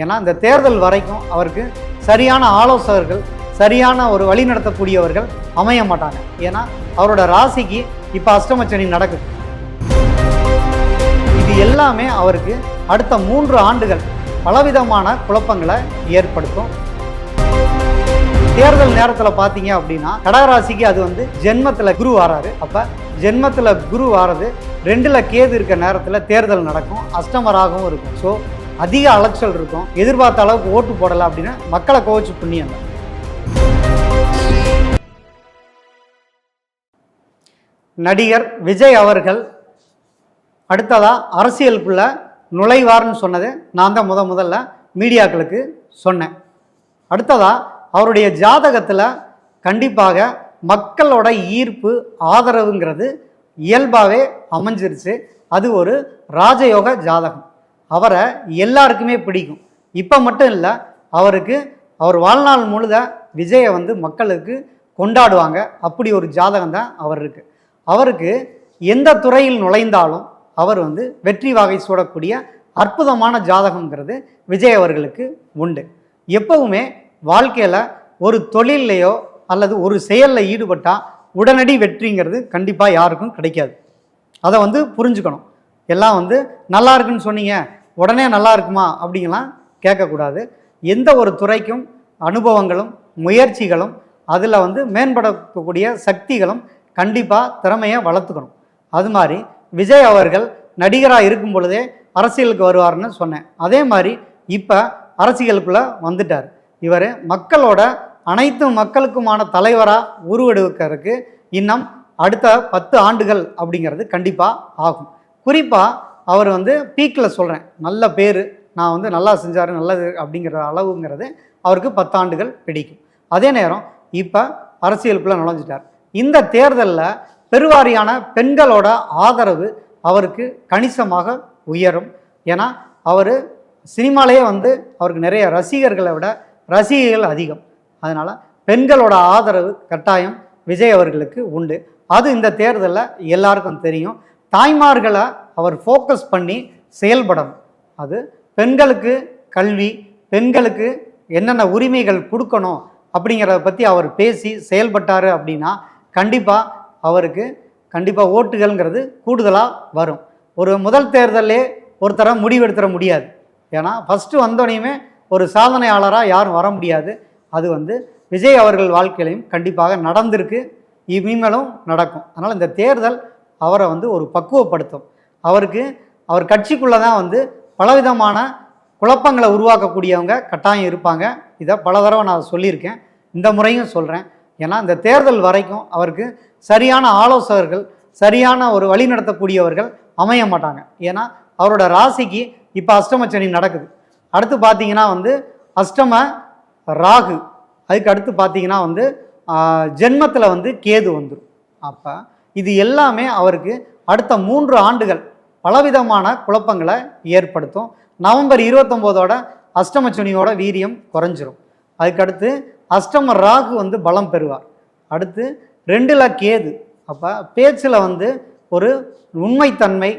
ஏன்னா இந்த தேர்தல் வரைக்கும் அவருக்கு சரியான ஆலோசகர்கள் சரியான ஒரு வழி நடத்தக்கூடியவர்கள் அமைய மாட்டாங்க. ஏன்னா அவரோட ராசிக்கு இப்போ அஷ்டமச்சனி நடக்குது. இது எல்லாமே அவருக்கு அடுத்த மூன்று ஆண்டுகள் பலவிதமான குழப்பங்களை ஏற்படுத்தும். தேர்தல் நேரத்தில் பார்த்தீங்க அப்படின்னா கடகராசிக்கு அது வந்து ஜென்மத்தில் குரு வராரு. அப்போ ஜென்மத்தில் குரு வாரது ரெண்டில் கேது இருக்க நேரத்தில் தேர்தல் நடக்கும். அஷ்டமராகவும் இருக்கும். ஸோ அதிக அலைச்சல் இருக்கும். எதிர்பார்த்த அளவுக்கு ஓட்டு போடலை அப்படின்னா மக்களை கோவிச்சு புண்ணியம் தான். நடிகர் விஜய் அவர்கள் அடுத்ததாக அரசியலுக்குள்ள நுழைவார்னு சொன்னது நான் தான் முத முதல்ல மீடியாக்களுக்கு சொன்னேன். அடுத்ததாக அவருடைய ஜாதகத்தில் கண்டிப்பாக மக்களோட ஈர்ப்பு ஆதரவுங்கிறது இயல்பாகவே அமைஞ்சிருச்சு. அது ஒரு ராஜயோக ஜாதகம். அவரை எல்லாருக்குமே பிடிக்கும். இப்போ மட்டும் இல்லை அவருக்கு அவர் வாழ்நாள் முழுத விஜயை வந்து மக்களுக்கு கொண்டாடுவாங்க. அப்படி ஒரு ஜாதகம் தான் அவர் இருக்குது அவருக்கு எந்த துறையில் நுழைந்தாலும் அவர் வந்து வெற்றி வகை சூடக்கூடிய அற்புதமான ஜாதகம்ங்கிறது விஜய் அவர்களுக்கு உண்டு. எப்பவுமே வாழ்க்கையில் ஒரு தொழில்லையோ அல்லது ஒரு செயலில் ஈடுபட்டால் உடனடி வெற்றிங்கிறது கண்டிப்பாக யாருக்கும் கிடைக்காது. அதை வந்து புரிஞ்சுக்கணும். எல்லாம் வந்து நல்லா இருக்குன்னு சொன்னீங்க. உடனே நல்லா இருக்குமா அப்படிங்கலாம் கேட்கக்கூடாது. எந்த ஒரு துறைக்கும் அனுபவங்களும் முயற்சிகளும் அதில் வந்து மேம்படக்கூடிய சக்திகளும் கண்டிப்பாக திறமையை வளர்த்துக்கணும். அது மாதிரி விஜய் அவர்கள் நடிகராக இருக்கும் பொழுதே அரசியலுக்கு வருவார்னு சொன்னேன். அதே மாதிரி இப்போ அரசியலுக்குள்ளே வந்துட்டார். இவர் மக்களோட அனைத்து மக்களுக்குமான தலைவராக உருவெடுக்கிறதுக்கு இன்னும் அடுத்த பத்து ஆண்டுகள் அப்படிங்கிறது கண்டிப்பாக ஆகும். குறிப்பாக அவர் வந்து பீக்கில் சொல்கிறேன் நல்ல பேர் நான் வந்து நல்லா செஞ்சார் நல்லது அப்படிங்கிற அளவுங்கிறது அவருக்கு பத்தாண்டுகள் பிடிக்கும். அதே நேரம் இப்போ அரசியலுக்குள்ளே நுழைஞ்சிட்டார். இந்த தேர்தலில் பெருவாரியான பெண்களோட ஆதரவு அவருக்கு கணிசமாக உயரும். ஏன்னா அவர் சினிமாலேயே வந்து அவருக்கு நிறைய ரசிகர்களை விட ரசிகைகள் அதிகம். அதனால் பெண்களோட ஆதரவு கட்டாயம் விஜய் அவர்களுக்கு உண்டு. அது இந்த தேர்தலில் எல்லாருக்கும் தெரியும். தாய்மார்களை அவர் ஃபோக்கஸ் பண்ணி செயல்படணும். அது பெண்களுக்கு கல்வி பெண்களுக்கு என்னென்ன உரிமைகள் கொடுக்கணும் அப்படிங்கிறத பற்றி அவர் பேசி செயல்பட்டார் அப்படின்னா கண்டிப்பாக அவருக்கு கண்டிப்பாக ஓட்டுகள்ங்கிறது கூடுதலாக வரும். ஒரு முதல் தேர்தலே ஒருத்தரை முடிவெடுத்துட முடியாது. ஏன்னா ஃபஸ்ட்டு வந்தோடனையுமே ஒரு சாதனையாளராக யாரும் வர முடியாது. அது வந்து விஜய் அவர்கள் வாழ்க்கையிலையும் கண்டிப்பாக நடந்திருக்கு. இனிமேலும் நடக்கும். அதனால் இந்த தேர்தல் அவரை வந்து ஒரு பக்குவப்படுத்தும். அவருக்கு அவர் கட்சிக்குள்ளே தான் வந்து பலவிதமான குழப்பங்களை உருவாக்கக்கூடியவங்க கட்டாயம் இருப்பாங்க. இதை பல தடவை நான் சொல்லியிருக்கேன். இந்த முறையும் சொல்கிறேன் ஏன்னா இந்த தேர்தல் வரைக்கும் அவருக்கு சரியான ஆலோசகர்கள் சரியான ஒரு வழி நடத்தக்கூடியவர்கள் அமைய மாட்டாங்க. ஏன்னா அவரோட ராசிக்கு இப்போ அஷ்டமச்சனி நடக்குது. அடுத்து பார்த்தீங்கன்னா வந்து அஷ்டம ராகு. அதுக்கு அடுத்து பார்த்தீங்கன்னா வந்து ஜென்மத்தில் வந்து கேது வந்துடும் அப்போ இது எல்லாமே அவருக்கு அடுத்த மூன்று ஆண்டுகள் பலவிதமான குழப்பங்களை ஏற்படுத்தும். நவம்பர் இருபத்தொம்போதோட அஷ்டமச்சனியோட வீரியம் குறைஞ்சிரும். அதுக்கடுத்து அஷ்டம ராகு வந்து பலம் பெறுவார். அடுத்து ரெண்டில் கேது. அப்போ பேச்சில் வந்து ஒரு உண்மைத்தன்மை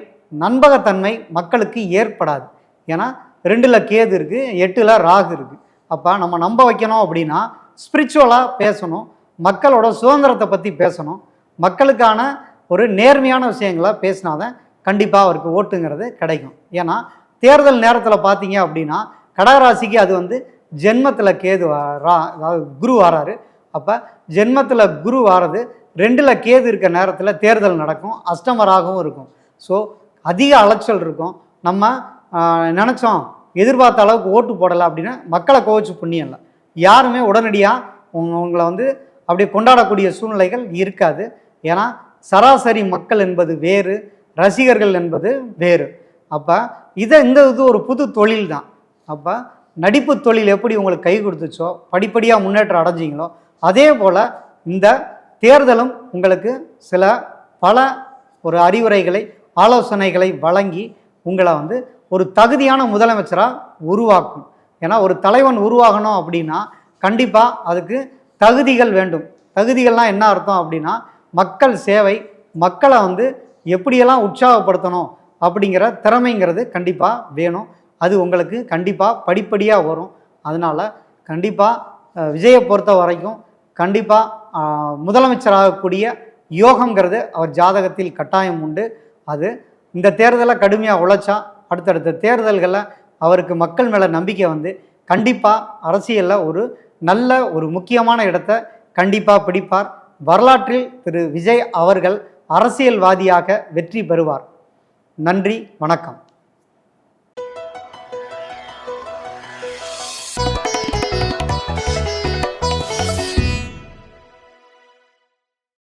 நண்பகத்தன்மை மக்களுக்கு ஏற்படாது. ஏன்னா ரெண்டில் கேது இருக்குது எட்டில் ராகு இருக்குது அப்போ நம்ம நம்ப வைக்கணும் அப்படின்னா ஸ்பிரிச்சுவலாக பேசணும். மக்களோட சுதந்திரத்தை பற்றி பேசணும். மக்களுக்கான ஒரு நேர்மையான விஷயங்களை பேசினாதான் கண்டிப்பாக அவருக்கு ஓட்டுங்கிறது கிடைக்கும். ஏன்னா தேர்தல் நேரத்தில் பார்த்தீங்க அப்படின்னா கடகராசிக்கு அது வந்து ஜென்மத்தில் கேது வரா அதாவது குரு வராரு. அப்போ ஜென்மத்தில் குரு வாரது ரெண்டில் கேது இருக்க நேரத்தில் தேர்தல் நடக்கும் அஷ்டமராகவும் இருக்கும். ஸோ அதிக அலைச்சல் இருக்கும். நம்ம நினச்சோம் எதிர்பார்த்த அளவுக்கு ஓட்டு போடலை அப்படின்னா மக்களை கோவிச்சு புண்ணியம் இல்லை. யாருமே உடனடியாக உங்க உங்களை வந்து அப்படி கொண்டாடக்கூடிய சூழ்நிலைகள் இருக்காது. ஏன்னா சராசரி மக்கள் என்பது வேறு ரசிகர்கள் என்பது வேறு. அப்போ இதை இந்த இது ஒரு புது தொழில் தான் அப்போ நடிப்பு தொழில் எப்படி உங்களுக்கு கை கொடுத்துச்சோ படிப்படியாக முன்னேற்றம் அடைஞ்சிங்களோ அதே போல் இந்த தேர்தலும் உங்களுக்கு சில பல ஒரு அறிவுரைகளை ஆலோசனைகளை வழங்கி உங்களை வந்து ஒரு தகுதியான முதலமைச்சராக உருவாக்கும். ஏன்னா ஒரு தலைவன் உருவாகணும் அப்படின்னா கண்டிப்பாக அதுக்கு தகுதிகள் வேண்டும். தகுதிகள்லாம் என்ன அர்த்தம் அப்படின்னா மக்கள் சேவை மக்களை வந்து எப்படியெல்லாம் உற்சாகப்படுத்தணும் அப்படிங்கிற திறமைங்கிறது கண்டிப்பாக வேணும். அது உங்களுக்கு கண்டிப்பாக படிப்படியாக வரும். அதனால் கண்டிப்பாக விஜயை பொறுத்த வரைக்கும் கண்டிப்பாக முதலமைச்சராகக்கூடிய யோகங்கிறது அவர் ஜாதகத்தில் கட்டாயம் உண்டு. அது இந்த தேர்தலை கடுமையாக உழைச்சா அடுத்தடுத்த தேர்தல்களில் அவருக்கு மக்கள் மேலே நம்பிக்கை வந்து கண்டிப்பாக அரசியலில் ஒரு நல்ல ஒரு முக்கியமான இடத்த கண்டிப்பாக பிடிப்பார். வரலாற்றில் திரு விஜய் அவர்கள் அரசியல்வாதியாக வெற்றி பெறுவார். நன்றி வணக்கம்.